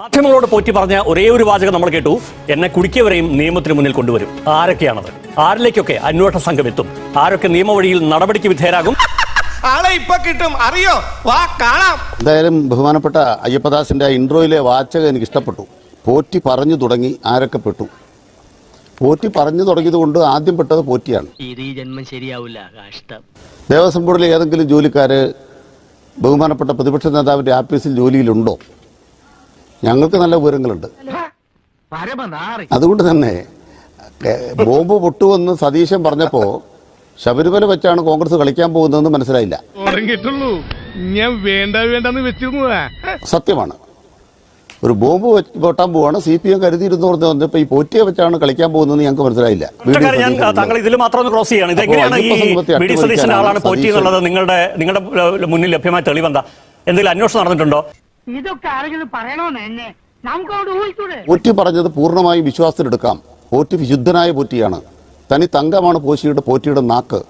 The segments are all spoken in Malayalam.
മാധ്യമങ്ങളോട് പോറ്റി പറഞ്ഞ ഒരേ ഒരു വാചകം നമ്മൾ കേട്ടു. എന്നെ കുടിക്കിയവരെയും നിയമത്തിന് മുന്നിൽ കൊണ്ടുവരും. ആരൊക്കെയാണത്? ആരിലേക്കൊക്കെ അന്വേഷണ സംഘം എത്തും? ആരൊക്കെ നിയമവഴിയിൽ നടപടിക്ക് വിധേയരാകും? ആളെ ഇപ്പൊ കിട്ടും. അറിയോ? വാ കാണാം. എന്തായാലും ബഹുമാനപ്പെട്ട അയ്യപ്പദാസിന്റെ ഇൻട്രോയിലെ വാചകം എനിക്ക് ഇഷ്ടപ്പെട്ടു പോറ്റി പറഞ്ഞു തുടങ്ങി ആരൊക്കെ പെട്ടു. പോറ്റി പറഞ്ഞു തുടങ്ങിയത് കൊണ്ട് ആദ്യം പെട്ടത് പോറ്റിയാണ്. ജന്മം ശരിയാവില്ല കഷ്ടം. ദേവസ്വം ബോർഡിലെ ഏതെങ്കിലും ജോലിക്കാര് ബഹുമാനപ്പെട്ട പ്രതിപക്ഷ നേതാവിന്റെ ആഫീസിൽ ജോലിയിലുണ്ടോ? ഞങ്ങൾക്ക് നല്ല വിവരങ്ങളുണ്ട്. അതുകൊണ്ട് തന്നെ ബോംബ് പൊട്ടുവെന്ന് സതീശൻ പറഞ്ഞപ്പോ ശബരിമല വെച്ചാണ് കോൺഗ്രസ് കളിക്കാൻ പോകുന്നതെന്ന് മനസ്സിലായില്ല. ഞാൻ വേണ്ട വേണ്ടെന്ന് വെച്ചിരുന്നതാ. സത്യമാണ്. ഒരു ബോംബ് പൊട്ടാൻ പോവാണ് സി പി എം കരുതിയിരുന്നു പറഞ്ഞപ്പോ വന്നപ്പോ ഈ പോറ്റിയെ വെച്ചാണ് കളിക്കാൻ പോകുന്നത് ഞങ്ങൾക്ക് മനസ്സിലായില്ല. താങ്കൾ ഇതിൽ മാത്രം ഒന്ന് ക്രോസ് ചെയ്യാണ്. ഇതെങ്ങനെയാണ് ഈ ആളാണ് പോറ്റി എന്നുള്ളത് നിങ്ങളുടെ നിങ്ങളുടെ മുന്നിൽ ലഭ്യമായ തെളിവെന്താ? എന്തെങ്കിലും അന്വേഷണം നടന്നിട്ടുണ്ടോ? ഇതൊക്കെ ആരെങ്കിലും പറയണോന്ന് എന്നെ? നമുക്കവിടെ ഊഹിച്ചൂടെ? പോറ്റി പറഞ്ഞത് പൂർണമായും വിശ്വാസത്തിലെടുക്കാം. പോറ്റി വിശുദ്ധനായ പോറ്റിയാണ്. തനി തങ്കമാണ് പോറ്റിയുടെ പോറ്റിയുടെ നാക്ക്.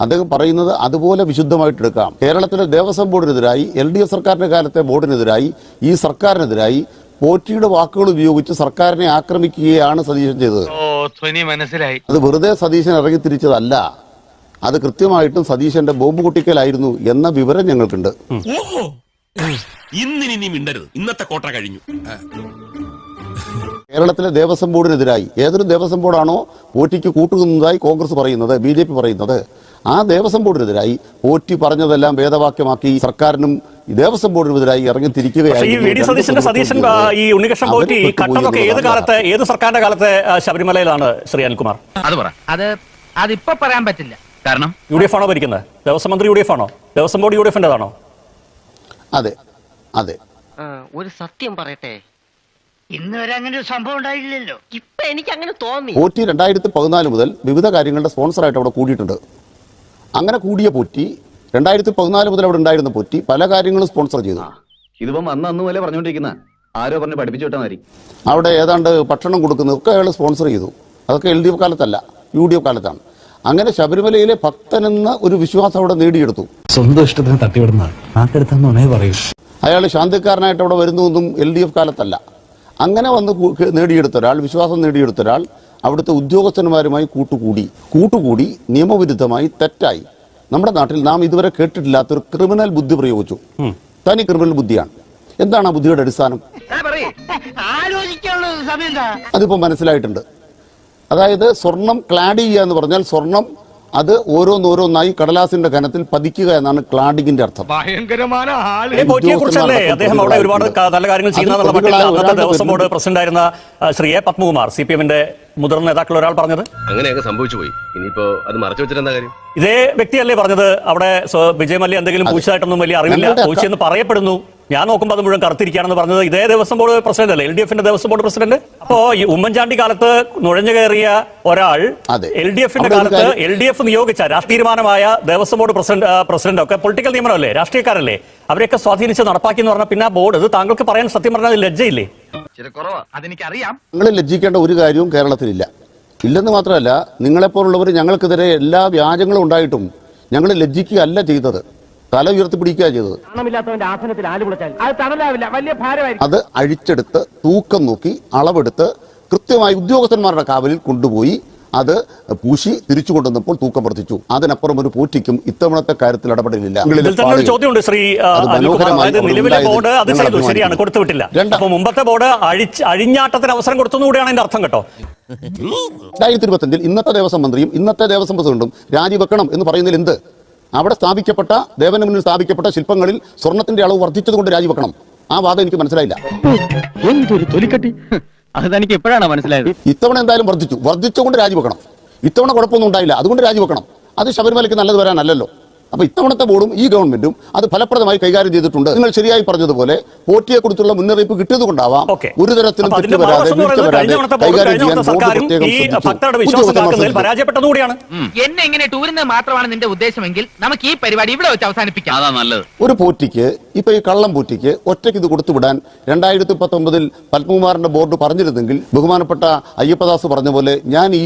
അദ്ദേഹം പറയുന്നത് അതുപോലെ വിശുദ്ധമായിട്ട് എടുക്കാം കേരളത്തിലെ ദേവസ്വം ബോർഡിനെതിരായി എൽ ഡി എഫ് സർക്കാരിന്റെ കാലത്തെ ബോർഡിനെതിരായി ഈ സർക്കാരിനെതിരായി പോറ്റിയുടെ വാക്കുകൾ ഉപയോഗിച്ച് സർക്കാരിനെ ആക്രമിക്കുകയാണ് സതീശൻ ചെയ്തത്. മനസ്സിലായി. അത് വെറുതെ സതീശൻ ഇറങ്ങി തിരിച്ചതല്ല. അത് കൃത്യമായിട്ടും സതീശന്റെ ബോംബ് കുട്ടിക്കലായിരുന്നു എന്ന വിവരം ഞങ്ങൾക്കുണ്ട്. ഇന്നിനി നീ മിണ്ടരുത്. ഇന്നത്തെ കോട്ട കഴിഞ്ഞു. കേരളത്തിലെ ദേവസ്വം ബോർഡിനെതിരായി ഏതൊരു ദേവസ്വം ബോർഡാണോ പോറ്റിക്ക് കൂട്ടുനിന്നതായി കോൺഗ്രസ് പറയുന്നത് ബി ജെ പി പറയുന്നത്. ആ ദേവസ്വം ബോർഡിനെതിരായി പോറ്റി പറഞ്ഞതെല്ലാം വേദവാക്യമാക്കി സർക്കാരിനും ദേവസ്വം ബോർഡിനെതിരായി ഇറങ്ങി പക്ഷേ ഈ വി ഡി സതീശന്റെ ഈ ഉണ്ണികൃഷ്ണൻ പോറ്റി കട്ടതൊക്കെ ഏത് കാലത്തെ ഏത് സർക്കാരിന്റെ കാലത്തെ ശബരിമലയിലാണ് ശ്രീ അനിൽകുമാർ? അത് പറ. അത് അതിപ്പോ പറയാൻ പറ്റില്ല. കാരണം യു ഡി എഫ് ആണോ ഭരിക്കുന്നത്? ദേവസ്വം മന്ത്രി യു ഡി എഫ് ആണോ? ദേവസ്വം ബോർഡ് യു ഡി എഫിന്റേതാണോ? അതെ അതെ. ഒരു സത്യം പറയട്ടെ. ഇന്ന് വരെ അങ്ങനെ ഒരു സംഭവം ഉണ്ടായില്ലല്ലോ ഇപ്പൊ എനിക്ക് അങ്ങനെ തോന്നി. പോറ്റി രണ്ടായിരത്തി പതിനാല് മുതൽ വിവിധ കാര്യങ്ങളുടെ സ്പോൺസറായിട്ട് അവിടെ കൂടിയിട്ടുണ്ട്. അങ്ങനെ കൂടിയ പോറ്റി രണ്ടായിരത്തി പതിനാല് മുതൽ അവിടെ ഉണ്ടായിരുന്ന പോറ്റി പല കാര്യങ്ങളും സ്പോൺസർ ചെയ്തു. ഇതിപ്പം അന്ന് അന്ന് പോലെ പറഞ്ഞുകൊണ്ടിരിക്കുന്ന. ആരോ പറഞ്ഞ് പഠിപ്പിച്ചു വിട്ടാൽ മതി അവിടെ ഏതാണ്ട് ഭക്ഷണം കൊടുക്കുന്നതൊക്കെ അയാൾ സ്പോൺസർ ചെയ്തു. അതൊക്കെ എൽ ഡി എഫ് കാലത്തല്ല യു ഡി എഫ് കാലത്താണ്. അങ്ങനെ ശബരിമലയിലെ ഭക്തനെന്ന ഒരു വിശ്വാസം അവിടെ നേടിയെടുത്തു. സ്വന്തം ഇഷ്ടത്തിന് തട്ടിവിടുന്ന പറയൂ. അയാൾ ശാന്തിക്കാരനായിട്ട് അവിടെ വരുന്നതൊന്നും എൽ ഡി എഫ് കാലത്തല്ല. അങ്ങനെ വന്ന് നേടിയെടുത്ത ഒരാൾ വിശ്വാസം നേടിയെടുത്ത ഒരാൾ അവിടുത്തെ ഉദ്യോഗസ്ഥന്മാരുമായി കൂട്ടുകൂടി. കൂട്ടുകൂടി നിയമവിരുദ്ധമായി തെറ്റായി. നമ്മുടെ നാട്ടിൽ നാം ഇതുവരെ കേട്ടിട്ടില്ലാത്തൊരു ക്രിമിനൽ ബുദ്ധി പ്രയോഗിച്ചു. തനി ക്രിമിനൽ ബുദ്ധിയാണ്. എന്താണ് ആ ബുദ്ധിയുടെ അടിസ്ഥാനം? അതിപ്പോ മനസ്സിലായിട്ടുണ്ട്. അതായത് സ്വർണം ക്ലാഡ് ചെയ്യുക എന്ന് പറഞ്ഞാൽ സ്വർണം അത് ഓരോന്നോരോന്നായി കടലാസിന്റെ ഘനത്തിൽ പതിക്കുക എന്നാണ് ക്ലാഡിങ്ങിന്റെ അർത്ഥം. ഭയങ്കരമായ അദ്ദേഹം അവിടെ ഒരുപാട് നല്ല കാര്യങ്ങൾ ചെയ്യുന്ന Devaswom board president Shri A Padmakumar C P എമ്മിന്റെ മുതിർന്ന നേതാക്കൾ ഒരാൾ പറഞ്ഞത്? അങ്ങനെയൊക്കെ സംഭവിച്ചു പോയി. ഇനിയിപ്പോ അത് മറച്ചു വെച്ചിട്ടെന്താ കാര്യം? ഇതേ വ്യക്തിയല്ലേ പറഞ്ഞത്? അവിടെ വിജയ് മല്യ എന്തെങ്കിലും പൂച്ചതായിട്ടൊന്നും വലിയ അറിവില്ല. അക്ക- പറയപ്പെടുന്നു. ഞാൻ നോക്കുമ്പോൾ അത് മുഴുവൻ കറുത്തിരിക്കുകയാണെന്ന് പറഞ്ഞത് ഇതേ ദേവസ്വം ബോർഡ് പ്രസിഡന്റ് അല്ലേ? എൽ ഡി എഫിന്റെ ദേവസ്വം ബോർഡ് പ്രസിഡന്റ്? അപ്പോ ഈ ഉമ്മൻചാണ്ടി കാലത്ത് നുഴഞ്ഞു കയറിയ ഒരാൾ അതെ. എൽ ഡി എഫിന്റെ കാലത്ത് എൽ ഡി എഫ് നിയോഗിച്ച രാഷ്ട്രീയമായ തീരുമാനമായ ദേവസ്വം ബോർഡ് പ്രസിഡന്റ് പ്രസിഡന്റ് ഒക്കെ പൊളിറ്റിക്കൽ നിയമനമല്ലേ? രാഷ്ട്രീയക്കാരല്ലേ? അവരെയൊക്കെ സ്വാധീനിച്ച് നടപ്പാക്കി എന്ന് പറഞ്ഞാൽ പിന്നെ ആ ബോർഡ് ഇത് താങ്കൾക്ക് പറയാൻ സത്യം പറഞ്ഞാൽ അതെനിക്കറിയാം. ഞങ്ങൾ ലജ്ജിക്കേണ്ട ഒരു കാര്യവും കേരളത്തിലില്ല. ഇല്ലെന്ന് മാത്രമല്ല നിങ്ങളെപ്പോലുള്ളവർ ഞങ്ങൾക്കെതിരെ എല്ലാ വ്യാജങ്ങളും ഉണ്ടായിട്ടും ഞങ്ങൾ ലജ്ജിക്കുകയല്ല ചെയ്തത്. തല ഉയർത്തിപ്പിടിക്കുക ചെയ്തത്. പണമില്ലാത്തവന്റെ ആസനത്തിൽ ആൽ കുളച്ചാൽ അത് തണലാവില്ല വലിയ ഭാരമായിരിക്കും. അത് അഴിച്ചെടുത്ത് തൂക്കം നോക്കി അളവെടുത്ത് കൃത്യമായി ഉദ്യോഗസ്ഥന്മാരുടെ കാവലിൽ കൊണ്ടുപോയി അത് പൂശി തിരിച്ചു കൊണ്ടുവന്നപ്പോൾ തൂക്കം വർദ്ധിച്ചു. അതിനപ്പുറം ഒരു പൂറ്റിക്കും ഇത്തവണത്തെ കാര്യത്തിൽ ഇടപെടലില്ല. ചോദ്യമുണ്ട് ശ്രീ നിലവിലെ ബോർഡ് അത് ഞങ്ങൾ ചെയ്തു. ശരിയാണ് അഭിമാനിക്കുന്നു. കൊടുത്തുവിട്ടില്ല മുമ്പത്തെ ബോർഡ് അഴിഞ്ഞാട്ടത്തിന് അവസരം അതിന്റെ അർത്ഥം കേട്ടോ. രണ്ടായിരത്തി ഇരുപത്തഞ്ചിൽ ഇന്നത്തെ ദേവസ്വം മന്ത്രിയും ഇന്നത്തെ ദേവസ്വം പ്രസിഡന്റും രാജിവെക്കണം എന്ന് പറയുന്നതിൽ എന്ത്? അവിടെ സ്ഥാപിക്കപ്പെട്ട ദേവന് മുന്നിൽ സ്ഥാപിക്കപ്പെട്ട ശില്പങ്ങളിൽ സ്വർണത്തിന്റെ അളവ് വർദ്ധിച്ചതുകൊണ്ട് രാജിവെക്കണം. ആ വാദം എനിക്ക് മനസ്സിലായില്ല. എന്തൊരു തൊലിക്കട്ടി. അത് എപ്പോഴാണ് മനസ്സിലായത്? ഇത്തവണ എന്തായാലും വർദ്ധിച്ചു. വർദ്ധിച്ചുകൊണ്ട് രാജിവെക്കണം. ഇത്തവണ കുഴപ്പമൊന്നും ഉണ്ടായില്ല. അതുകൊണ്ട് രാജിവെക്കണം. അത് ശബരിമലയ്ക്ക് നല്ലത് വരാനല്ലല്ലോ. അപ്പൊ ഇത്തവണത്തെ ബോർഡും ഈ ഗവൺമെന്റും അത് ഫലപ്രദമായി കൈകാര്യം ചെയ്തിട്ടുണ്ട്. നിങ്ങൾ ശരിയായി പറഞ്ഞതുപോലെ പോറ്റിയെ കുറിച്ചുള്ള മുന്നറിയിപ്പ് കിട്ടിയത് കൊണ്ടാവാം. ഒരു തരത്തിലും തെറ്റ് വരാതെ വീഴ്ച വരാതെ കൈകാര്യം ചെയ്യാൻ ബോർഡ് പ്രത്യേകം പരാജയപ്പെട്ടതുകൂടിയാണ് എന്നെ ഇങ്ങനെ മാത്രമാണ് നിന്റെ ഉദ്ദേശമെങ്കിൽ നമുക്ക് ഈ പരിപാടി ഇവിടെ വെച്ച് അവസാനിപ്പിക്കാം. അതാ നല്ലത്. ഒരു പോറ്റിക്ക് ഇപ്പൊ ഈ കള്ളം പോറ്റിക്ക് ഒറ്റയ്ക്ക് ഇത് കൊടുത്തു വിടാൻ രണ്ടായിരത്തി പത്തൊമ്പതിൽ പത്മകുമാറിന്റെ ബോർഡ് പറഞ്ഞിരുന്നെങ്കിൽ ബഹുമാനപ്പെട്ട അയ്യപ്പദാസ് പറഞ്ഞ പോലെ ഞാൻ ഈ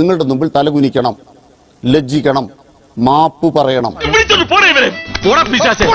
നിങ്ങളുടെ മുമ്പിൽ തലകുനിക്കണം ലജ്ജിക്കണം. മാപ്പ് പറയണം. പിശാചെ.